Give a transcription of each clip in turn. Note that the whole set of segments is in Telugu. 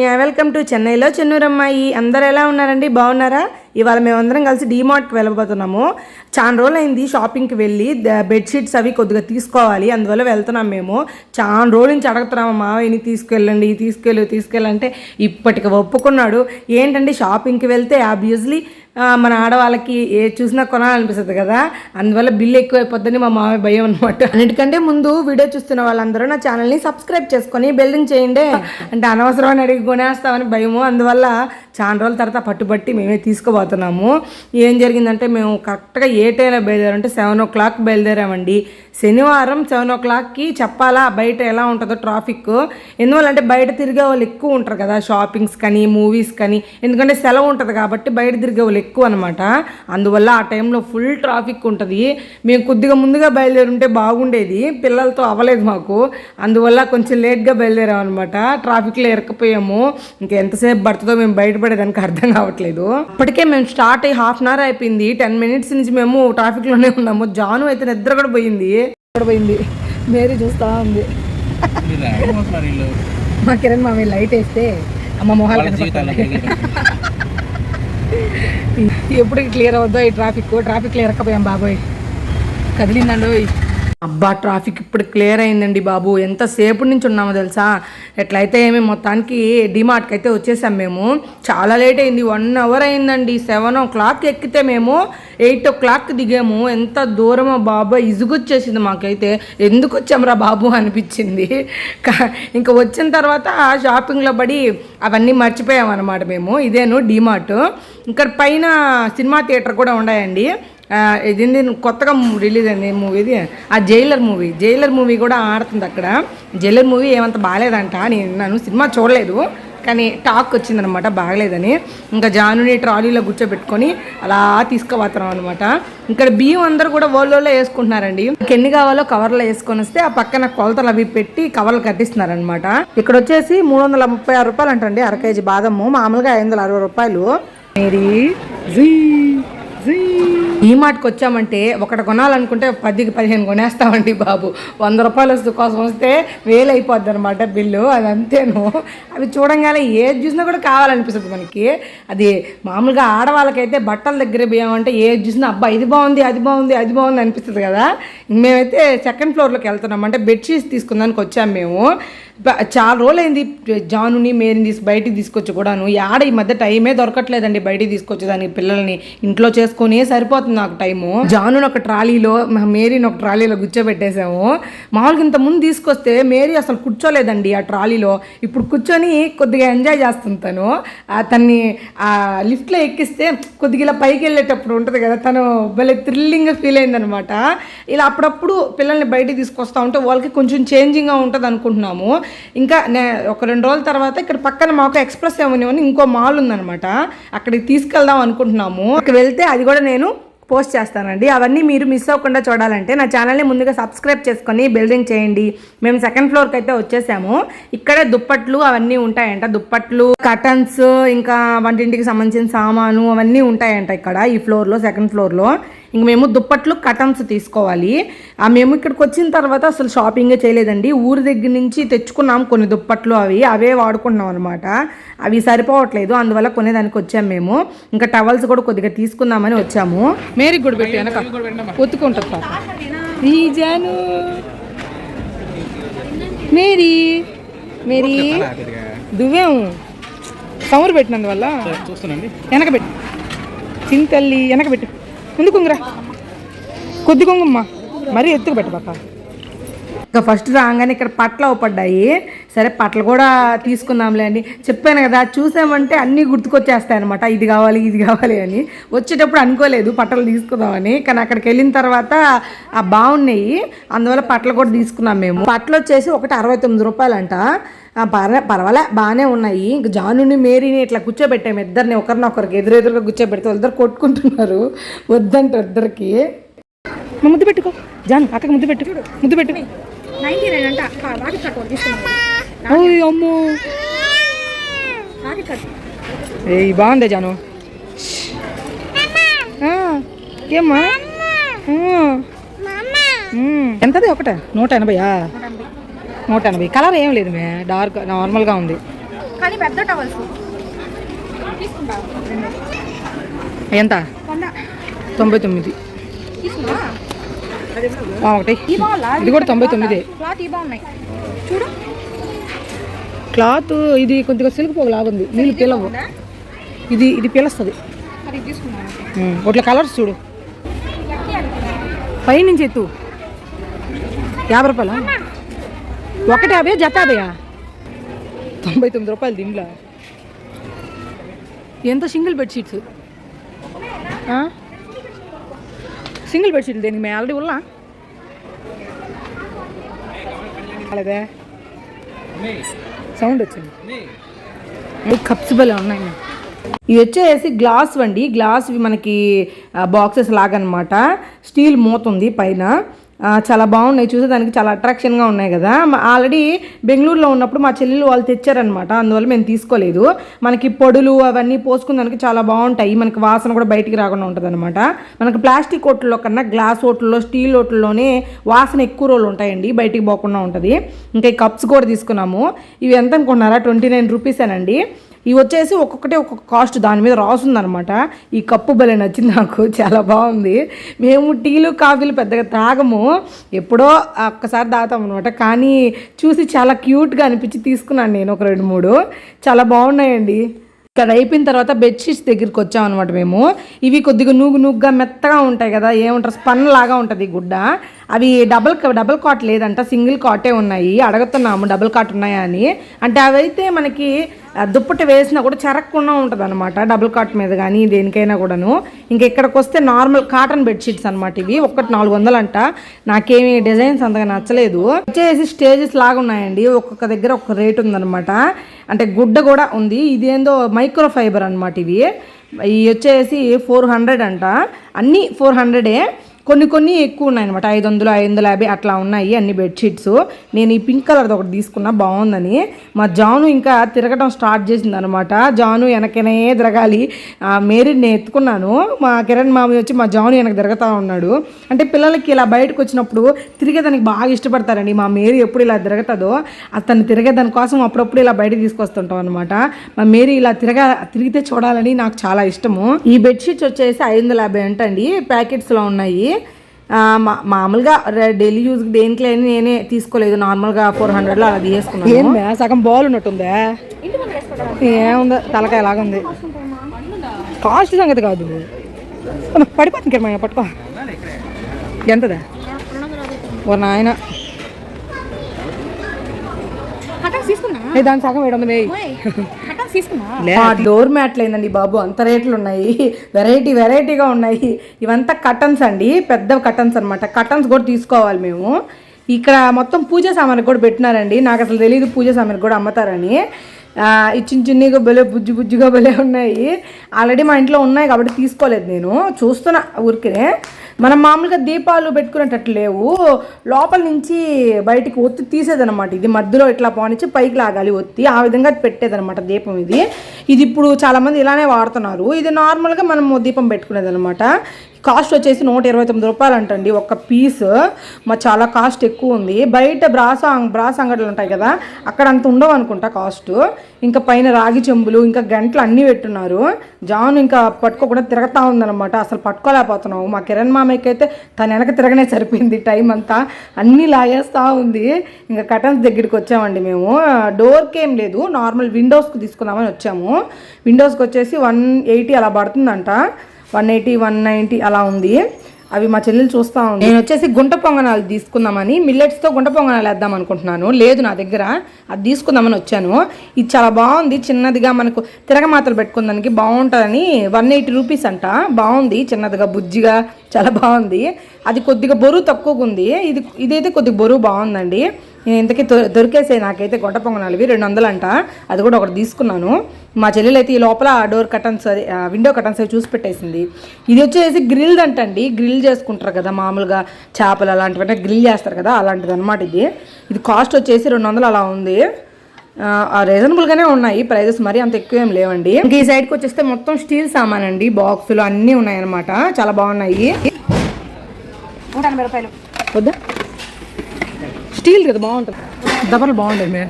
హాయ్ వెల్కమ్ టు చెన్నైలో చెన్నూరమ్మాయి. అందరు ఎలా ఉన్నారండి? బాగున్నారా? ఇవాళ మేమందరం కలిసి డీమార్ట్కి వెళ్ళబోతున్నాము. చాలా రోజులు అయింది షాపింగ్కి వెళ్ళి బెడ్షీట్స్ అవి కొద్దిగా తీసుకోవాలి అందువల్ల వెళ్తున్నాం మేము. చాలా రోజుల నుంచి అడుగుతున్నాము మావయ్యని తీసుకెళ్ళండి తీసుకెళ్ళు తీసుకెళ్ళంటే ఇప్పటికి ఒప్పుకున్నాడు. ఏంటంటే షాపింగ్కి వెళ్తే ఆబ్వియస్లీ మన ఆడవాళ్ళకి ఏ చూసినా కొనాలనిపిస్తుంది కదా? అందువల్ల బిల్ ఎక్కువైపోద్దని మా మామయ్య భయం అనమాట అన్నిటికంటే ముందు వీడియో చూస్తున్న వాళ్ళందరూ నా ఛానల్ని సబ్స్క్రైబ్ చేసుకొని బెల్లింగ్ చేయండి. అంటే అనవసరమని అడిగి కొనేస్తామని భయము. అందువల్ల చాలా రోజుల తర్వాత పట్టుబట్టి మేమే తీసుకోబోతున్నాము ఏం జరిగిందంటే మేము కరెక్ట్గా ఏ టైంలో బయలుదేరామంటే సెవెన్ ఓ క్లాక్ బయలుదేరామండి. శనివారం సెవెన్ ఓ క్లాక్కి చెప్పాలా బయట ఎలా ఉంటుందో ట్రాఫిక్ ఎందువల్లంటే బయట తిరిగే వాళ్ళు ఎక్కువ ఉంటారు కదా షాపింగ్స్ కానీ మూవీస్ కానీ. ఎందుకంటే సెలవు ఉంటుంది కాబట్టి బయట తిరిగే వాళ్ళు ఎక్కువ అనమాట అందువల్ల ఆ టైంలో ఫుల్ ట్రాఫిక్ ఉంటుంది. మేము కొద్దిగా ముందుగా బయలుదేరుంటే బాగుండేది. పిల్లలతో అవ్వలేదు మాకు. అందువల్ల కొంచెం లేట్గా బయలుదేరాం అనమాట ట్రాఫిక్లో ఎరకపోయాము ఇంకా ఎంతసేపు పడుతుందో మేము బయటపడేదానికి అర్థం కావట్లేదు. ఇప్పటికే మేము స్టార్ట్ అయ్యి హాఫ్ అన్ అవర్ అయిపోయింది. టెన్ మినిట్స్ నుంచి మేము ట్రాఫిక్లోనే ఉన్నాము. జాను అయితే నిద్ర కూడా పోయింది. పోయింది. మేరీ చూస్తా ఉంది. మా కిరణ్ మామి లైట్ వేస్తే అమ్మ మొహాలు ఎప్పుడు క్లియర్ అవుద్దో ఈ ట్రాఫిక్ ట్రాఫిక్ క్లియర్ అక్కపోయాం బాబోయ్. కదిలిందండోయ్. అబ్బా ట్రాఫిక్ ఇప్పుడు క్లియర్ అయిందండి బాబు. ఎంతసేపు నుంచి ఉన్నామో తెలుసా? ఎట్లయితే ఏమి మొత్తానికి డిమార్ట్కి అయితే వచ్చేసాం మేము. చాలా లేట్ అయింది. వన్ అవర్ అయిందండి. సెవెన్ ఓ క్లాక్ ఎక్కితే మేము ఎయిట్ ఓ క్లాక్ దిగాము. ఎంత దూరమో బాబా. ఇసుగొచ్చేసింది మాకైతే. ఎందుకు వచ్చాంరా బాబు అనిపించింది. ఇంకా వచ్చిన తర్వాత షాపింగ్లో పడి అవన్నీ మర్చిపోయామన్నమాట మేము. ఇదేను డిమార్ట్ ఇక్కడ పైన సినిమా థియేటర్ కూడా ఉన్నాయండి ఇది కొత్తగా రిలీజ్ అయింది మూవీ ఇది? ఆ జైలర్ మూవీ జైలర్ మూవీ కూడా ఆడుతుంది అక్కడ. జైలర్ మూవీ ఏమంత బాగాలేదంట. నేను విన్నాను సినిమా చూడలేదు. కానీ టాక్ వచ్చిందనమాట బాగలేదని. ఇంకా జానుని ట్రాలీలో కూర్చోబెట్టుకొని అలా తీసుకుపోతాం అనమాట ఇక్కడ బియ్యం అందరూ కూడా ఓళ్ళోళ్ళో వేసుకుంటున్నారండి. ఎన్ని కావాలో కవర్లో వేసుకొని వస్తే ఆ పక్కన కొలతలు అవి పెట్టి కవర్లు కట్టిస్తున్నారనమాట ఇక్కడ వచ్చేసి మూడు వందల ముప్పై ఆరు రూపాయలు అంటండి అర కేజీ బాదము. మామూలుగా ఐదు వందల అరవై రూపాయలు. మేరీ. జీ. జీ. ఈ మాటకు వచ్చామంటే ఒకటి కొనాలనుకుంటే పదికి పదిహేను కొనేస్తామండి బాబు. వంద రూపాయలు వస్తు కోసం వస్తే వేలు అయిపోద్ది అనమాట బిల్లు అది అంతేను. అవి చూడంగానే ఏది చూసినా కూడా కావాలనిపిస్తుంది మనకి. అది మామూలుగా ఆడవాళ్ళకైతే బట్టల దగ్గర పోయామంటే ఏది చూసినా అబ్బా ఇది బాగుంది అది బాగుంది అది బాగుంది అనిపిస్తుంది కదా. మేమైతే సెకండ్ ఫ్లోర్లోకి వెళ్తున్నాం. అంటే బెడ్షీట్స్ తీసుకుందానికి వచ్చాము మేము. చాలా రోజులైంది జానుని మేరీని తీసి బయటికి తీసుకొచ్చి కూడాను. ఆడ ఈ మధ్య టైమే దొరకట్లేదండి బయటికి తీసుకొచ్చేదానికి పిల్లల్ని ఇంట్లో చేసుకుని సరిపోతుంది నాకు టైము. జానుని ఒక ట్రాలీలో మేరీని ఒక ట్రాలీలో కూర్చోబెట్టేసాము మామూలుగా ఇంత ముందు తీసుకొస్తే మేరీ అసలు కూర్చోలేదండి ఆ ట్రాలీలో. ఇప్పుడు కూర్చొని కొద్దిగా ఎంజాయ్ చేస్తుంది తను. తన్ని ఆ లిఫ్ట్లో ఎక్కిస్తే కొద్దిగా ఇలా పైకి వెళ్ళేటప్పుడు ఉంటుంది కదా తను భలే థ్రిల్లింగ్గా ఫీల్ అయిందనమాట. ఇలా అప్పుడప్పుడు పిల్లల్ని బయటికి తీసుకొస్తా ఉంటే వాళ్ళకి కొంచెం చేంజింగ్గా ఉంటుంది అనుకుంటున్నాము ఇంకా నే ఒక రెండు రోజుల తర్వాత ఇక్కడ పక్కన మాకు ఎక్స్ప్రెస్ ఏమని ఇంకో మాల్ ఉందన్నమాట. అక్కడికి తీసుకెళ్దాం అనుకుంటున్నాము. అక్కడికి వెళ్తే అది కూడా నేను పోస్ట్ చేస్తానండి. అవన్నీ మీరు మిస్ అవ్వకుండా చూడాలంటే నా ఛానల్ని ముందుగా సబ్స్క్రైబ్ చేసుకొని బిల్డింగ్ చేయండి. మేము సెకండ్ ఫ్లోర్కి అయితే వచ్చేసాము. ఇక్కడే దుప్పట్లు అవన్నీ ఉంటాయంట. దుప్పట్లు కటన్స్ ఇంకా వంటింటికి సంబంధించిన సామాను అవన్నీ ఉంటాయంట ఇక్కడ ఈ ఫ్లోర్లో సెకండ్ ఫ్లోర్లో ఇంక మేము దుప్పట్లు కటన్స్ తీసుకోవాలి. ఆ మేము ఇక్కడికి వచ్చిన తర్వాత అసలు షాపింగే చేయలేదండి. ఊరి దగ్గర నుంచి తెచ్చుకున్నాం కొన్ని దుప్పట్లు అవి. అవే వాడుకున్నాం అనమాట అవి సరిపోవట్లేదు. అందువల్ల కొనేదానికి వచ్చాము మేము. ఇంకా టవల్స్ కూడా కొద్దిగా తీసుకుందామని వచ్చాము. మేరీ కూడా పెట్టి ఒత్తుకుంటుంది పాప ఈ జాను. మేరీ. మేరీ. దువ్వేం సౌరు పెట్టినందువల్ల చూస్తానండి వెనక పెట్టు. చిన్న తల్లి వెనక పెట్టు. ముందు కుంగురా కొద్ది కుంగుమ్మ. మరీ ఎత్తుకు పెట్టబాక ఇంకా ఫస్ట్ రాగానే ఇక్కడ పట్లు అవపడ్డాయి. సరే పట్లు కూడా తీసుకుందాంలే అని చెప్పాను కదా చూసామంటే అన్నీ గుర్తుకొచ్చేస్తాయన్నమాట. ఇది కావాలి ఇది కావాలి అని. వచ్చేటప్పుడు అనుకోలేదు పట్టలు తీసుకుందామని. కానీ అక్కడికి వెళ్ళిన తర్వాత ఆ బాగున్నాయి అందువల్ల పట్టలు కూడా తీసుకున్నాం మేము. పట్లు వచ్చేసి ఒకటి అరవై తొమ్మిది రూపాయలంట. ఆ, పర్లే పర్వాలే బాగానే ఉన్నాయి. ఇంక జానుని మేరీని ఇట్లా కూర్చోబెట్టాము ఇద్దరిని. ఒకరినొకరికి ఎదురెదురుగా కూర్చోబెడితే ఇద్దరు కొట్టుకుంటున్నారు. వద్దంట ఇద్దరికి. ముద్దు పెట్టుకో. జాన్ అక్కకి ముద్దు పెట్టు. ముద్దు పెట్టు. అమ్మో. ఏ బాగుందే జాను. ఏమ్మా. ఎంతది? ఒకటే? నూట ఎనభైయా? నూట ఎనభై కలర్ ఏం లేదు మే డార్క్ నార్మల్గా ఉంది. కానీ పెద్ద టవల్స్. ఎంత? తొంభై తొమ్మిది. ఒకటి. ఇది కూడా తొంభై తొమ్మిది. చూడు. క్లాత్ ఇది కొద్దిగా సిల్క్ పోగు లాగుంది నీళ్ళు పిల్లవు బాగుందా? ఇది ఇది పిలుస్తుంది. ఒకటి కలర్స్ చూడు. పైనుంచి ఎత్తు. యాభై రూపాయలు? ఒకటి యాభై జత యాభైయా తొంభై తొమ్మిది రూపాయలు దీంట్లో ఎంత సింగిల్ బెడ్షీట్స్ సింగిల్ బెడ్షీట్లు దేనికి? మేము ఆల్రెడీ ఉన్నా? అలాగే సౌండ్ వచ్చింది. కప్స్ భలే ఉన్నాయి. ఇవి వచ్చేసి గ్లాస్ వండి గ్లాస్ మనకి బాక్సెస్ లాగనమాట. స్టీల్ మూత ఉంది పైన. చాలా బాగున్నాయి. చూసేదానికి చాలా అట్రాక్షన్గా ఉన్నాయి కదా. ఆల్రెడీ బెంగళూరులో ఉన్నప్పుడు మా చెల్లెలు వాళ్ళు తెచ్చారనమాట అందువల్ల మేము తీసుకోలేదు. మనకి పొడులు అవన్నీ పోసుకునేదానికి చాలా బాగుంటాయి. మనకి వాసన కూడా బయటికి రాకుండా ఉంటుంది అనమాట మనకి ప్లాస్టిక్ ఓట్లలో కన్నా గ్లాస్ ఓట్లలో స్టీల్ ఓట్లలోనే వాసన ఎక్కువ రోజులు ఉంటాయండి. బయటికి పోకుండా ఉంటుంది. ఇంకా ఈ కప్స్ కూడా తీసుకున్నాము. ఇవి ఎంత అనుకున్నారా ట్వంటీ నైన్ రూపీసేనండి ఇవి వచ్చేసి ఒక్కొక్కటి ఒక్కొక్క కాస్ట్ దాని మీద రాసుందనమాట ఈ కప్పు భలే నచ్చింది నాకు చాలా బాగుంది. మేము టీలు కాఫీలు పెద్దగా తాగము. ఎప్పుడో ఒక్కసారి తాగుతాం అనమాట కానీ చూసి చాలా క్యూట్గా అనిపించి తీసుకున్నాను నేను ఒక రెండు మూడు. చాలా బాగున్నాయండి. ఇక్కడ అయిపోయిన తర్వాత బెడ్షీట్స్ దగ్గరికి వచ్చాం అనమాట మేము. ఇవి కొద్దిగా నూగు నూగుగా మెత్తగా ఉంటాయి కదా ఏమంటారు? స్పన్ లాగా ఉంటుంది ఈ గుడ్డ. అవి డబల్ డబల్ కాట్ లేదంట సింగిల్ కాటే ఉన్నాయి. అడుగుతున్నాము డబుల్ కాట్ ఉన్నాయా అని అంటే అవైతే మనకి దుప్పటి వేసినా కూడా చెరక్కుండా ఉంటుంది అనమాట డబుల్ కాట్ మీద కానీ దేనికైనా కూడాను. ఇంకా ఇక్కడికి వస్తే నార్మల్ కాటన్ బెడ్షీట్స్ అనమాట ఇవి. ఒక్కటి నాలుగు వందలు అంట నాకేమి డిజైన్స్ అంతగా నచ్చలేదు. వచ్చేసి స్టేజెస్ లాగా ఉన్నాయండి. ఒక్కొక్క దగ్గర ఒక్క రేట్ ఉందన్నమాట. అంటే గుడ్డ కూడా ఉంది. ఇదేందో మైక్రో ఫైబర్ అనమాట ఇవి. ఇవి వచ్చేసి ఫోర్ హండ్రెడ్ అంట. అన్నీ ఫోర్ హండ్రెడే. కొన్ని కొన్ని ఎక్కువ ఉన్నాయి అనమాట ఐదు వందలు ఐదు వందల యాభై అట్లా ఉన్నాయి అన్ని బెడ్షీట్స్. నేను ఈ పింక్ కలర్ది ఒకటి తీసుకున్నా బాగుందని. మా జాను ఇంకా తిరగడం స్టార్ట్ చేసింది అనమాట జాను వెనకనే తిరగాలి. ఆ, నేను ఎత్తుకున్నాను. మా కిరణ్ మామి వచ్చి మా జాను వెనక తిరగతా ఉన్నాడు. అంటే పిల్లలకి ఇలా బయటకు వచ్చినప్పుడు తిరిగేదానికి బాగా ఇష్టపడతారండి. మా మేరీ ఎప్పుడు ఇలా తిరగతుందో అతను తిరిగేదాని కోసం అప్పుడప్పుడు ఇలా బయటకు తీసుకొస్తుంటాం అనమాట మా మేరీ ఇలా తిరగా తిరిగితే చూడాలని నాకు చాలా ఇష్టము. ఈ బెడ్షీట్స్ వచ్చేసి ఐదు వందల యాభై అంటండి. ప్యాకెట్స్లో ఉన్నాయి. మా మామూలుగా డైలీ యూజ్కి దేనికి లేని నేనే తీసుకోలేదు. నార్మల్గా ఫోర్ హండ్రెడ్లో అలా తీసుకున్నాను సగం బాల్ ఉన్నట్టుందా? ఏముంది? తలకాయ లాగా ఉంది కాస్ట్ సంగతి కాదు. పడిపోతుంది కిరమయ్య పట్టుకో. ఎంతదా? ఓ నాయన. దాని సగం ఏడు వందలు ఆ డోర్ మ్యాట్లు ఏందండి బాబు అంత రేట్లు ఉన్నాయి. వెరైటీ వెరైటీగా ఉన్నాయి. ఇవంతా కటన్స్ అండి పెద్ద కటన్స్ అన్నమాట. కటన్స్ కూడా తీసుకోవాలి మేము. ఇక్కడ మొత్తం పూజ సామాన్లు కూడా పెట్టినారండి. నాకు అసలు తెలియదు పూజ సామాన్లు కూడా అమ్ముతారని. చిన్న చిన్నగా భలే బుజ్జి బుజ్జిగా భలే ఉన్నాయి. ఆల్రెడీ మా ఇంట్లో ఉన్నాయి కాబట్టి తీసుకోలేదు నేను. చూస్తున్నా ఊరికే మనం మామూలుగా దీపాలు పెట్టుకునేటట్లు లేవు. లోపల నుంచి బయటికి ఒత్తి తీసేదనమాట ఇది మధ్యలో ఇట్లా పోనిచ్చి పైకి లాగాలి ఒత్తి. ఆ విధంగా పెట్టేదనమాట దీపం ఇది. ఇది ఇప్పుడు చాలామంది ఇలానే వాడుతున్నారు. ఇది నార్మల్గా మనం దీపం పెట్టుకునేది అనమాట కాస్ట్ వచ్చేసి నూట ఇరవై తొమ్మిది రూపాయలు అంటండి ఒక పీస్. మా చాలా కాస్ట్ ఎక్కువ ఉంది. బయట బ్రాస్ బ్రాస్ అంగడులు ఉంటాయి కదా అక్కడ అంత ఉండవు అనుకుంటా కాస్ట్. ఇంకా పైన రాగి చెంబులు ఇంకా గంటలు అన్నీ పెట్టున్నారు. జాన్ ఇంకా పట్టుకోకుండా తిరగతా ఉందన్నమాట. అసలు పట్టుకోలేకపోతున్నావు మా కిరణ్ మామయ్యకి అయితే తన వెనక తిరగనే సరిపోయింది టైం అంతా. అన్నీ లాగేస్తూ ఉంది. ఇంకా కటన్స్ దగ్గరికి వచ్చామండి మేము. డోర్కి ఏం లేదు. నార్మల్ విండోస్కి తీసుకుందామని వచ్చాము. విండోస్కి వచ్చేసి వన్ ఎయిటీ అలా పడుతుందంట. వన్ ఎయిటీ వన్ నైంటీ అలా ఉంది. అవి మా చెల్లెలు చూస్తా ఉంది. నేను వచ్చేసి గుంట పొంగనాలు తీసుకుందామని మిల్లెట్స్తో గుంట పొంగనాలు వేద్దాం అనుకుంటున్నాను. లేదు నా దగ్గర అది తీసుకుందామని వచ్చాను. ఇది చాలా బాగుంది. చిన్నదిగా మనకు తిరగమాతలు పెట్టుకుందానికి బాగుంటుందని వన్ ఎయిటీ రూపీస్ అంట. బాగుంది చిన్నదిగా బుజ్జిగా చాలా బాగుంది. అది కొద్దిగా బరువు తక్కువగా ఉంది. ఇది ఇదైతే కొద్దిగా బరువు బాగుందండి. నేను ఇంతకీ దొ- దొరికేసాయి నాకైతే గొడ్డ పొంగనాలివి రెండు వందలు అంట అది కూడా ఒకటి తీసుకున్నాను. మా చెల్లెలు అయితే ఈ లోపల డోర్ కటన్స్ అది విండో కటన్స్ అవి చూసి పెట్టేసింది. ఇది వచ్చేసి గ్రిల్ అంటండి. గ్రిల్ చేసుకుంటారు కదా మామూలుగా చేపలు అలాంటివంటే గ్రిల్ చేస్తారు కదా అలాంటిది అనమాట ఇది. ఇది కాస్ట్ వచ్చేసి రెండు వందలు అలా ఉంది. ఆ రీజనబుల్గానే ఉన్నాయి ప్రైజెస్ మరి అంత ఎక్కువ ఏం లేవండి. ఇంక ఈ సైడ్కి వచ్చేస్తే మొత్తం స్టీల్ సామాన్ అండి బాక్సులు అన్నీ ఉన్నాయన్నమాట. చాలా బాగున్నాయి. నూట ఎనభై రూపాయలు. వద్దా? స్టీల్ కదా బాగుంటుంది. దబర్లు బాగుంటుంది మే.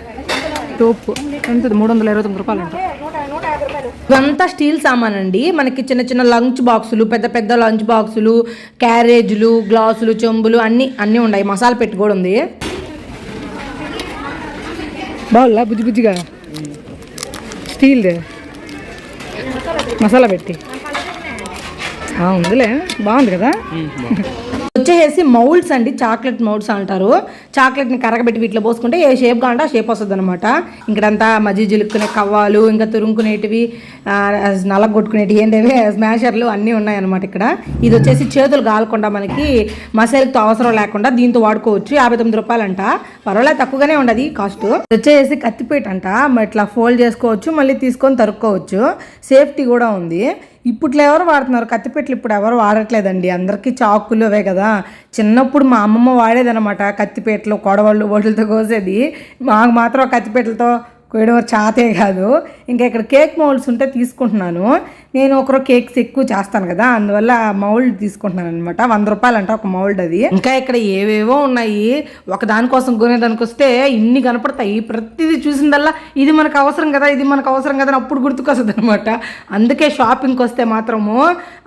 తోపు ఎంత మూడు వందల ఇరవై తొమ్మిది రూపాయలు అంట ఇదంతా స్టీల్ సామాన్ అండి మనకి చిన్న చిన్న లంచ్ బాక్సులు పెద్ద పెద్ద లంచ్ బాక్సులు క్యారేజ్లు గ్లాసులు చెంబులు అన్నీ అన్నీ ఉన్నాయి మసాలా పెట్టి కూడా ఉంది. బాగుందా? బుజ్జి బుజ్జిగా? స్టీల్దే. మసాలా పెట్టి. ఆ, ఉందిలే. బాగుంది కదా? వచ్చేసి మౌల్డ్స్ అండి చాక్లెట్ మౌల్డ్స్ అంటారు. చాక్లెట్ని కరగబెట్టి వీటిలో పోసుకుంటే ఏ షేప్ కావాలంటే ఆ షేప్ వస్తుంది అనమాట ఇక్కడంతా మజ్జి జిలుక్కునే కవ్వాలు ఇంకా తురుముకునేటివి ఆ, నలగొట్టుకునేటివి ఏంటవి స్మాషర్లు అన్నీ ఉన్నాయన్నమాట ఇక్కడ. ఇది వచ్చేసి చేతులు కాలకుండా మనకి మసాలతో అవసరం లేకుండా దీంతో వాడుకోవచ్చు. యాభై తొమ్మిది రూపాయలు అంట పర్వాలేదు తక్కువగానే ఉండదు కాస్ట్. వచ్చేసి కత్తిపేట అంట. ఇట్లా ఫోల్డ్ చేసుకోవచ్చు మళ్ళీ తీసుకొని తరుక్కోవచ్చు. సేఫ్టీ కూడా ఉంది. ఇప్పట్లో ఎవరు వాడుతున్నారు? కత్తిపెట్లు ఇప్పుడు ఎవరు వాడట్లేదండి. అందరికీ చాకులు అవే కదా. చిన్నప్పుడు మా అమ్మమ్మ వాడేదనమాట కత్తిపేటలు కొడవళ్ళు వాటితో కోసేది. మాకు మాత్రం కత్తిపేటలతో కోయడం చాతే కాదు. ఇంకా ఇక్కడ కేక్ మౌల్డ్స్ ఉంటే తీసుకుంటున్నాను. నేను ఒకరో కేక్స్ ఎక్కువ చేస్తాను కదా అందువల్ల మౌల్డ్ తీసుకుంటున్నాను అనమాట వంద రూపాయలు అంట ఒక మౌల్డ్ అది. ఇంకా ఇక్కడ ఏవేవో ఉన్నాయి. ఒక దానికోసం కొనేదానికి వస్తే ఇన్ని కనపడతాయి. ప్రతిదీ చూసిందల్లా ఇది మనకు అవసరం కదా ఇది మనకు అవసరం కదా అని అప్పుడు గుర్తుకొస్తుంది అనమాట అందుకే షాపింగ్కి వస్తే మాత్రము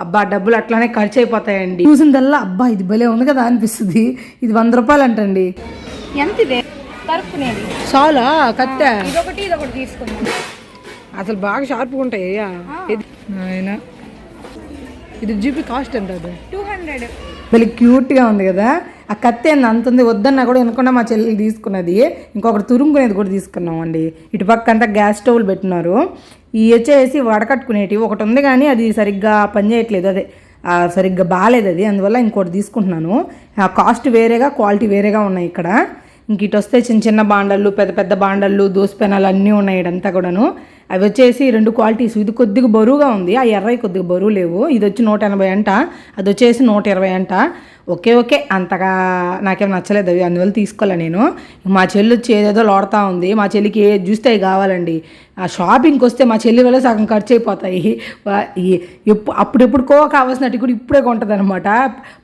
అబ్బా డబ్బులు అట్లానే ఖర్చు అయిపోతాయండి చూసిందల్లా అబ్బా ఇది భలే ఉంది కదా అనిపిస్తుంది. ఇది వంద రూపాయలు అంటండి. ఎంత ఇదే? తరుపునేది చాలా కత్తె? ఇదొకటి ఇదొకటి తీసుకుందాం. అసలు బాగా షార్ప్గా ఉంటాయి ఆయన ఇది జీపీ కాస్ట్ ఎంత అది? Two hundred. భలే క్యూట్గా ఉంది కదా. ఆ కత్తి ఏంది? అంత ఉంది వద్దన్నా కూడా వినకుండా మా చెల్లి తీసుకున్నది. ఇంకొకటి తురుముకునేది కూడా తీసుకున్నాం అండి. ఇటు పక్క అంతా గ్యాస్ స్టవ్లు పెట్టినారు. ఈ వచ్చేసి వడకట్టుకునేటివి. ఒకటి ఉంది కానీ అది సరిగ్గా పనిచేయట్లేదు అదే సరిగ్గా బాగాలేదు అది. అందువల్ల ఇంకోటి తీసుకుంటున్నాను. ఆ కాస్ట్ వేరేగా క్వాలిటీ వేరేగా ఉన్నాయి ఇక్కడ. ఇంక ఇటు వస్తే చిన్న చిన్న బాండళ్ళు పెద్ద పెద్ద బాండళ్ళు దోసపెనాలు అన్నీ ఉన్నాయి ఇడంతా కూడాను. అవి వచ్చేసి రెండు క్వాలిటీస్ ఇది కొద్దిగా బరువుగా ఉంది. ఆ ఎర్రవి కొద్దిగా బరువు లేవు. ఇది వచ్చి నూట ఎనభై అంట. అది వచ్చేసి నూట ఇరవై అంట. Okay okay. అంతగా నాకేం నచ్చలేదు. అవి అందువల్ల తీసుకోలే నేను. మా చెల్లి వచ్చి ఏదేదో లోడతా ఉంది. మా చెల్లికి ఏ చూస్తే అవి కావాలండి. ఆ షాపింగ్కి వస్తే మా చెల్లి వల్ల సగం ఖర్చు అయిపోతాయి వా- అప్పుడెప్పుడుకో కావాల్సినట్టు కూడా ఇప్పుడే కొంటుంది అనమాట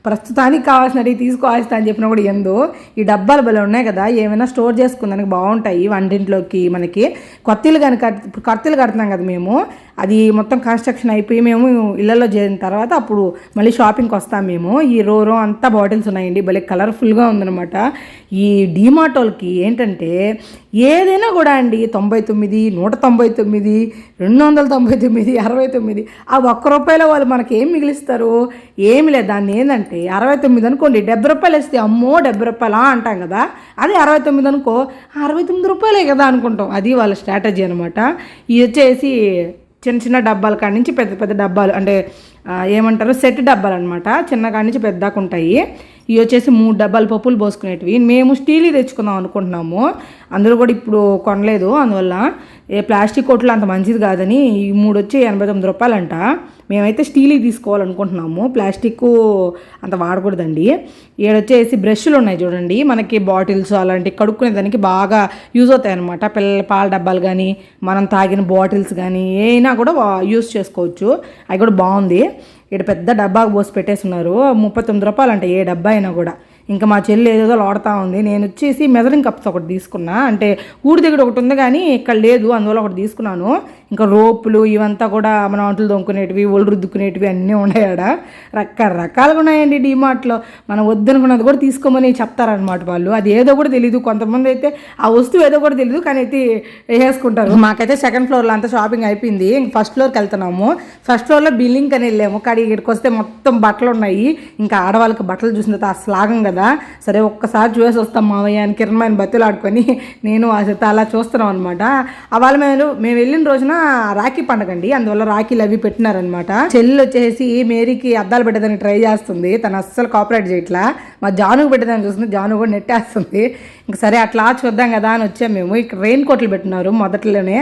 ప్రస్తుతానికి కావాల్సినట్టు తీసుకోవాల్సిన అని చెప్పినా కూడా ఎందు. ఈ డబ్బాలు భలే ఉన్నాయి కదా. ఏమైనా స్టోర్ చేసుకుందానికి బాగుంటాయి వంటింట్లోకి మనకి. కొత్తలు కానీ కట్ కర్తలు కడుతున్నాం కదా మేము. అది మొత్తం కన్స్ట్రక్షన్ అయిపోయి మేము ఇళ్ళలో చేరిన తర్వాత అప్పుడు మళ్ళీ షాపింగ్కి వస్తాం మేము. ఈ రోరో అంతా బాటిల్స్ ఉన్నాయండి. భలే కలర్ఫుల్గా ఉందనమాట ఈ డీమార్ట్ వాళ్ళకి ఏంటంటే ఏదైనా కూడా అండి తొంభై తొమ్మిది నూట తొంభై తొమ్మిది రెండు వందల తొంభై తొమ్మిది అరవై తొమ్మిది ఆ ఒక్క రూపాయలో వాళ్ళు మనకి ఏం మిగిలిస్తారు? ఏమి లేదు. దాన్ని ఏంటంటే అరవై తొమ్మిది అనుకోండి. డెబ్బై రూపాయలు ఇస్తే అమ్మో డెబ్బై రూపాయలా అంటాం కదా. అది అరవై తొమ్మిది అనుకో అరవై తొమ్మిది రూపాయలే కదా అనుకుంటాం. అది వాళ్ళ స్ట్రాటజీ అనమాట ఇది వచ్చేసి చిన్న చిన్న డబ్బాల కాడి నుంచి పెద్ద పెద్ద డబ్బాలు అంటే ఏమంటారు? సెట్ డబ్బాలు అనమాట చిన్నకాడి నుంచి పెద్దకు ఉంటాయి. ఇవి వచ్చేసి మూడు డబ్బాలు పప్పులు పోసుకునేటివి. మేము స్టీల్ తెచ్చుకుందాం అనుకుంటున్నాము. అందరూ కూడా ఇప్పుడు కొనలేదు. అందువల్ల ఏ ప్లాస్టిక్ కొట్లు అంత మంచిది కాదని ఈ మూడు వచ్చి ఎనభై తొమ్మిది రూపాయలంట. మేమైతే స్టీల్ తీసుకోవాలనుకుంటున్నాము. ప్లాస్టిక్ అంత వాడకూడదండి. ఏడొచ్చేసి బ్రష్లు ఉన్నాయి చూడండి. మనకి బాటిల్స్ అలాంటివి కడుక్కునే దానికి బాగా యూజ్ అవుతాయి అనమాట పిల్లల పాల డబ్బాలు కానీ మనం తాగిన బాటిల్స్ కానీ ఏమైనా కూడా యూజ్ చేసుకోవచ్చు. అవి కూడా బాగుంది. ఇక్కడ పెద్ద డబ్బాకు పోసి పెట్టేస్తున్నారు ముప్పై తొమ్మిది రూపాయలు అంట ఏ డబ్బా అయినా కూడా. ఇంకా మా చెల్లి ఏదేదో లోడతా ఉంది. నేను వచ్చేసి మెజరింగ్ కప్స్ ఒకటి తీసుకున్నా. అంటే ఊరి దగ్గర ఒకటి ఉంది కానీ ఇక్కడ లేదు. అందువల్ల ఒకటి తీసుకున్నాను. ఇంకా రోపులు ఇవంతా కూడా మన వంటలు దొంకునేటివి ఒళ్ళు రుద్దుకునేటివి అన్నీ ఉన్నాయాడ ఆడ. రకరకాలుగా ఉన్నాయండి డీమార్ట్లో. మనం వద్దనుకున్నది కూడా తీసుకోమని చెప్తారనమాట వాళ్ళు. అది ఏదో కూడా తెలియదు కొంతమంది అయితే ఆ వస్తువు ఏదో కూడా తెలియదు కానీ అయితే వేసుకుంటారు. మాకైతే సెకండ్ ఫ్లోర్లో అంతా షాపింగ్ అయిపోయింది. ఇంకా ఫస్ట్ ఫ్లోర్కి వెళ్తున్నాము. ఫస్ట్ ఫ్లోర్లో బిల్లింగ్ అని వెళ్ళాము. కానీ ఇక్కడికి వస్తే మొత్తం బట్టలు ఉన్నాయి. ఇంకా ఆడవాళ్ళకి బట్టలు చూసిన తర్వాత అసలు కదా. కదా? సరే ఒక్కసారి చూసి వస్తాం మావయ్య అని కిరణ్మాయని బతులు ఆడుకొని నేను అసలు అలా చూస్తున్నాం అనమాట వాళ్ళ మేము మేము వెళ్ళిన రోజున రాఖీ పండగ అండి అందువల్ల రాఖీలు అవి పెట్టినారనమాట చెల్లి వచ్చేసి మేరీకి అద్దాలు పెట్టేదానికి ట్రై చేస్తుంది. తను అస్సలు కాపరేట్ చేయట్లా. మా జానుకు పెట్టేదాన్ని చూస్తుంది. జాను కూడా నెట్టేస్తుంది. సరే అట్లా చూద్దాం కదా అని వచ్చాం మేము. ఇక్కడ రెయిన్ కోట్లు పెట్టినారు మొదట్లోనే.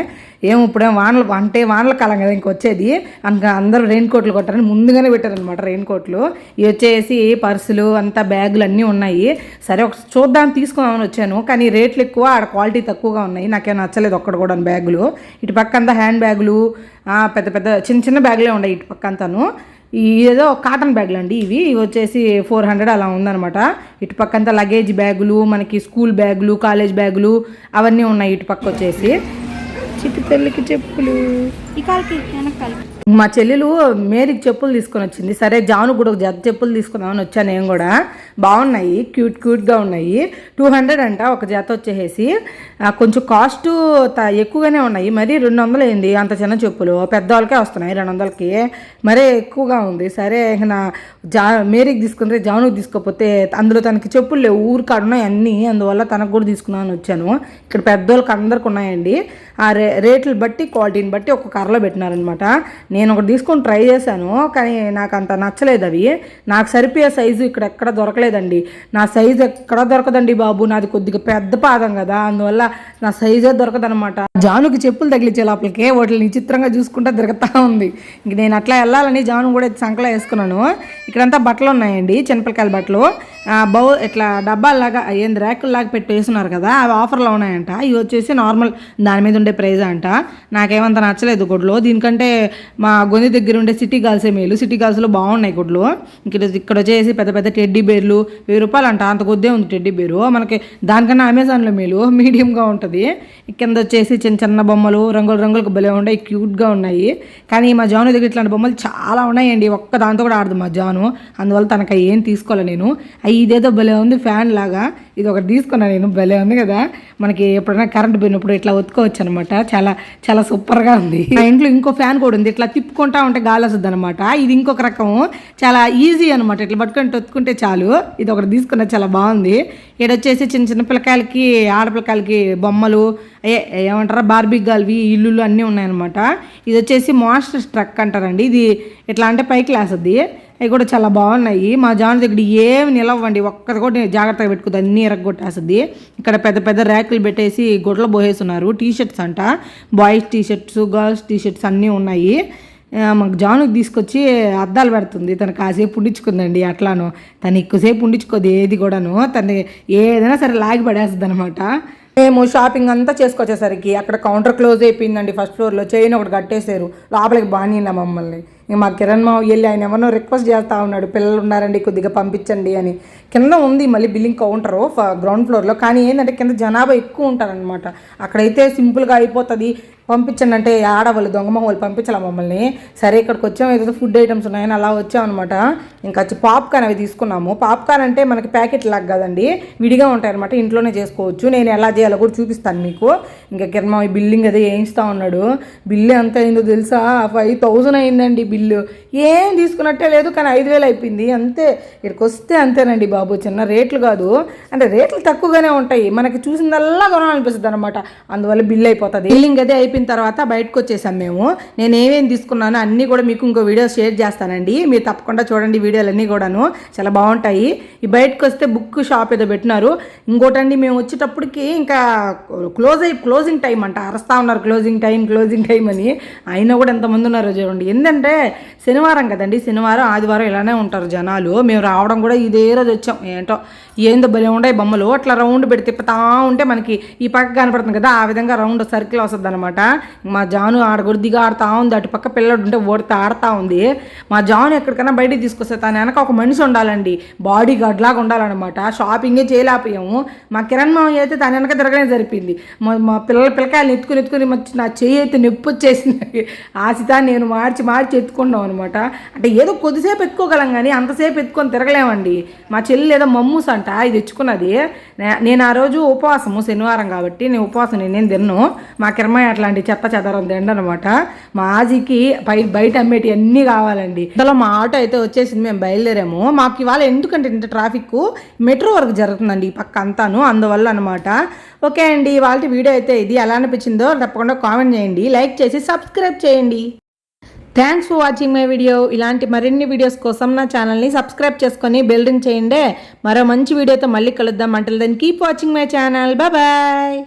ఏం ఇప్పుడేం వానలు అంటే వానల కాలం కదా ఇంక వచ్చేది. ఇంకా అందరూ రెయిన్ కోట్లు కొట్టారని ముందుగానే పెట్టారనమాట రెయిన్ కోట్లు ఇవి వచ్చేసి పర్సులు అంతా బ్యాగులు అన్నీ ఉన్నాయి. సరే ఒక చూద్దాం తీసుకుందామని వచ్చాను. కానీ రేట్లు ఎక్కువ ఆడ క్వాలిటీ తక్కువగా ఉన్నాయి. నాకేం నచ్చలేదు ఒక్కడ కూడా బ్యాగులు. ఇటు పక్క అంతా హ్యాండ్ బ్యాగులు పెద్ద పెద్ద చిన్న చిన్న బ్యాగులే ఉన్నాయి ఇటు పక్క అంతాను. ఏదో కాటన్ బ్యాగులు అండి ఇవి. ఇవి వచ్చేసి ఫోర్ హండ్రెడ్ అలా ఉందన్నమాట. ఇటు లగేజ్ బ్యాగులు మనకి స్కూల్ బ్యాగులు కాలేజ్ బ్యాగులు అవన్నీ ఉన్నాయి ఇటుపక్క వచ్చేసి. చిట్టి తల్లికి చెప్పులు. ఈ మా చెల్లెలు మేరీకి చెప్పులు తీసుకొని వచ్చింది. సరే జాను కూడా ఒక జత చెప్పులు తీసుకుందామని వచ్చాను నేను కూడా. బాగున్నాయి క్యూట్ క్యూట్గా ఉన్నాయి. టూ హండ్రెడ్ అంట ఒక జత వచ్చేసి కొంచెం కాస్ట్ త- ఎక్కువగానే ఉన్నాయి. మరి రెండు వందలు అయింది. అంత చిన్న చెప్పులు. పెద్దవాళ్ళకే వస్తున్నాయి రెండు వందలకి. మరే ఎక్కువగా ఉంది. సరే నా జా మేరీకి తీసుకుంటే జానుకి తీసుకోకపోతే అందులో తనకి చెప్పులు లేవు. ఊరు కాడున్నాయి అన్నీ. అందువల్ల తనకు కూడా తీసుకుందామని వచ్చాను. ఇక్కడ పెద్దోళ్ళకి అందరికి ఉన్నాయండి. ఆ రే రేట్లు బట్టి క్వాలిటీని బట్టి ఒక కర్రలో పెట్టినారనమాట నేను ఒకటి తీసుకొని ట్రై చేశాను కానీ నాకు అంత నచ్చలేదు అవి. నాకు సరిపోయే సైజు ఇక్కడ ఎక్కడ దొరకలేదండి. నా సైజు ఎక్కడ దొరకదండి బాబు నాది కొద్దిగా పెద్ద పాదం కదా అందువల్ల నా సైజే దొరకదనమాట జానుకి చెప్పులు తగిలించే లోపలికే వాటిని విచిత్రంగా చూసుకుంటా తిరుగుతూ ఉంది. ఇంక నేను అట్లా వెళ్ళాలని జాను కూడా సంకలో వేసుకున్నాను. ఇక్కడంతా బట్టలు ఉన్నాయండి చిన్నపిల్లకాయల బట్టలు. బౌ ఇట్లా డబ్బాల్లాగా ఏంది ర్యాకుల్లాగా పెట్టి వేస్తున్నారు కదా అవి ఆఫర్లో ఉన్నాయంట. ఇవి వచ్చేసి నార్మల్ దాని మీద ఉండే ప్రైజ్ అంట. నాకేమంత నచ్చలేదు గుడ్లో. దీనికంటే మా గొంతు దగ్గర ఉండే సిటీ గాల్సే మేలు. సిటీ గాల్స్లో బాగున్నాయి గుడ్లు. ఇక్కడ ఇక్కడ వచ్చేసి పెద్ద పెద్ద టెడ్డీ బేర్లు వెయ్యి రూపాయలు అంట. అంత కొద్దే ఉంది టెడ్డీ బేరు మనకి దానికన్నా అమెజాన్లో మేలు. మీడియంగా ఉంటుంది. కింద వచ్చేసి చిన్న చిన్న బొమ్మలు రంగులు రంగులకు భలే ఉన్నాయి క్యూట్గా ఉన్నాయి. కానీ మా జాను దగ్గర ఇట్లాంటి బొమ్మలు చాలా ఉన్నాయండి. ఒక్క దాంతో కూడా ఆడదు మా జాను. అందువల్ల తనకు అవి ఏం తీసుకోవాలి నేను. అవి ఇదేదో భలే ఉంది ఫ్యాన్ లాగా. ఇది ఒకటి తీసుకున్నాను నేను. భలే ఉంది కదా. మనకి ఎప్పుడైనా కరెంట్ పోయినప్పుడు ఇట్లా ఒత్తుకోవచ్చు అనమాట చాలా చాలా సూపర్గా ఉంది. మా ఇంట్లో ఇంకో ఫ్యాన్ కూడా ఉంది. ఇట్లా తిప్పుకుంటా ఉంటే గాలి వస్తుంది అనమాట ఇది ఇంకొక రకం. చాలా ఈజీ అనమాట ఇట్లా పట్టుకొని తొత్తుకుంటే చాలు. ఇది ఒకటి తీసుకున్న చాలా బాగుంది. ఇక్కడ వచ్చేసి చిన్న చిన్న పిల్లకాయలకి ఆడపిల్లకాయలకి బొమ్మలు ఏ ఏమంటారా బార్బీ గాల్వి ఇల్లులు అన్నీ ఉన్నాయన్నమాట. ఇది వచ్చేసి మాస్టర్ ట్రక్ అంటారండి. ఇది ఎట్లా అంటే పై క్లాస్ అవి కూడా చాలా బాగున్నాయి. మా జాన్ దగ్గర ఏమి నిలవండి. ఒక్కటి కూడా నేను జాగ్రత్తగా పెట్టుకుంది అన్నీ ఎరగొట్టేస్తుంది. ఇక్కడ పెద్ద పెద్ద ర్యాకులు పెట్టేసి గుడ్లు పోసేస్తున్నారు. టీ షర్ట్స్ అంట. Boys T shirts girls T shirts అన్నీ ఉన్నాయి. మాకు జానుకి తీసుకొచ్చి అద్దాలు పెడుతుంది. తను కాసేపు ఉండించుకుందండి అట్లాను. తను ఎక్కువసేపు ఉండించుకోదు ఏది కూడాను. తను ఏదైనా సరే లాగి పడేస్తుంది అనమాట మేము షాపింగ్ అంతా చేసుకొచ్చేసరికి అక్కడ కౌంటర్ క్లోజ్ అయిపోయిందండి ఫస్ట్ ఫ్లోర్లో. చైన్ ఒకటి కట్టేశారు. లోపలికి బాగా మమ్మల్ని. మా కిరణ్ మావ వెళ్ళి ఆయన ఎవరినో రిక్వెస్ట్ చేస్తూ ఉన్నాడు. పిల్లలు ఉన్నారండి కొద్దిగా పంపించండి అని. కింద ఉంది మళ్ళీ బిల్లింగ్ కౌంటరు గ్రౌండ్ ఫ్లోర్లో కానీ ఏంటంటే కింద జనాభా ఎక్కువ ఉంటారనమాట అక్కడైతే సింపుల్గా అయిపోతుంది. పంపించండి అంటే ఆడవాళ్ళు దొంగ వాళ్ళు పంపించాలి మమ్మల్ని. సరే ఇక్కడికి వచ్చాం ఏదో ఫుడ్ ఐటమ్స్ ఉన్నాయని అలా వచ్చామన్నమాట. ఇంకా వచ్చి పాప్కార్న్ అవి తీసుకున్నాము. పాప్కార్న్ అంటే మనకి ప్యాకెట్ లాగా కదండి. విడిగా ఉంటాయి అనమాట ఇంట్లోనే చేసుకోవచ్చు. నేను ఎలా చేయాలో కూడా చూపిస్తాను మీకు. ఇంకా కిరణ్ ఈ బిల్లింగ్ అదే వేయిస్తూ ఉన్నాడు. బిల్లు ఎంత అయిందో తెలుసా? ఫైవ్ థౌజండ్ అయిందండి బిల్లు ఏం తీసుకున్నట్టే లేదు కానీ ఐదు వేలు అయిపోయింది. అంతే. ఇక్కడికి వస్తే అంతేనండి బాబు చిన్న రేట్లు కాదు. అంటే రేట్లు తక్కువగానే ఉంటాయి. మనకి చూసిందల్లా కొనాలనిపిస్తుంది అనమాట అందువల్ల బిల్ అయిపోతుంది. బిల్లింగ్ అదే అయిపోయిన తర్వాత బయటకు వచ్చేసాం మేము. నేను ఏమేమి తీసుకున్నానో అన్నీ కూడా మీకు ఇంకో వీడియో షేర్ చేస్తానండి. మీరు తప్పకుండా చూడండి వీడియోలన్నీ కూడాను. చాలా బాగుంటాయి. ఈ బయటకు వస్తే బుక్ షాప్ ఏదో పెట్టినారు. ఇంకోటండి మేము వచ్చేటప్పటికి ఇంకా క్లోజ్ అయి క్లోజింగ్ టైం అంట. అరస్తా ఉన్నారు క్లోజింగ్ టైం క్లోజింగ్ టైం అని. అయినా కూడా ఎంతమంది ఉన్నారో చూడండి. ఎందుకంటే శనివారం కదండి శనివారం ఆదివారం ఇలానే ఉంటారు జనాలు. మేము రావడం కూడా ఇదే రోజు వచ్చాం. ఏంటో ఏందో భలే ఉండే బొమ్మలు. అట్లా రౌండ్ పెడితే తిప్పుతా ఉంటే మనకి ఈ పక్క కనపడుతుంది కదా ఆ విధంగా రౌండ్ సర్కిల్ వస్తుంది అనమాట మా జాను ఆడ గుర్దిగా ఆడుతూ ఉంది. అటు పక్క పిల్లడు ఉంటే ఓడితే ఆడుతూ ఉంది. మా జాను ఎక్కడికైనా బయటికి తీసుకొస్తే తన వెనక ఒక మనిషి ఉండాలండి. బాడీ గార్డ్ లాగా ఉండాలన్నమాట. షాపింగే చేయలేకపోయాము. మా కిరణ్ మామయ్య అయితే తన వెనక తిరగడం జరిపింది. మా మా పిల్లల పిల్లకాయలు ఎత్తుకుని ఎత్తుకుని నా చేయి అయితే నొప్పి వచ్చేసింది. ఆశిత నేను మార్చి మార్చి ఎత్తుకున్నాం అనమాట అంటే ఏదో కొద్దిసేపు ఎత్తుకోగలం కానీ అంతసేపు ఎత్తుకొని తిరగలేమండి. మా చెల్లి ఏదో మమ్మూస్ అంట ఇది తెచ్చుకున్నది. నే- నేను ఆ రోజు ఉపవాసము శనివారం కాబట్టి నేను ఉపవాసం నేనేం తిన్ను. మా కిరమయ్య అట్లాంటి చెత్త చెదరం తిండనమాట. మా ఆజీకి బై బయట అమ్మేటి అన్నీ కావాలండి. ఇంతలో మా ఆటో అయితే వచ్చేసింది మేము బయలుదేరాము. మాకు ఇవాళ ఎందుకంటే ఇంత ట్రాఫిక్ మెట్రో వరకు జరుగుతుందండి ఈ పక్క అంతాను అందువల్ల అనమాట ఓకే అండి వాళ్ళ వీడియో అయితే ఇది. ఎలా అనిపించిందో తప్పకుండా కామెంట్ చేయండి. లైక్ చేసి సబ్స్క్రైబ్ చేయండి. Thanks for watching my video ఇలాంటి మరిన్ని వీడియోస్ కోసం నా ఛానల్ని సబ్స్క్రైబ్ చేసుకొని బెల్ రింగ్ చేయండి. మరో మంచి వీడియోతో మళ్ళీ కలుద్దాం. అంటే then keep watching my channel bye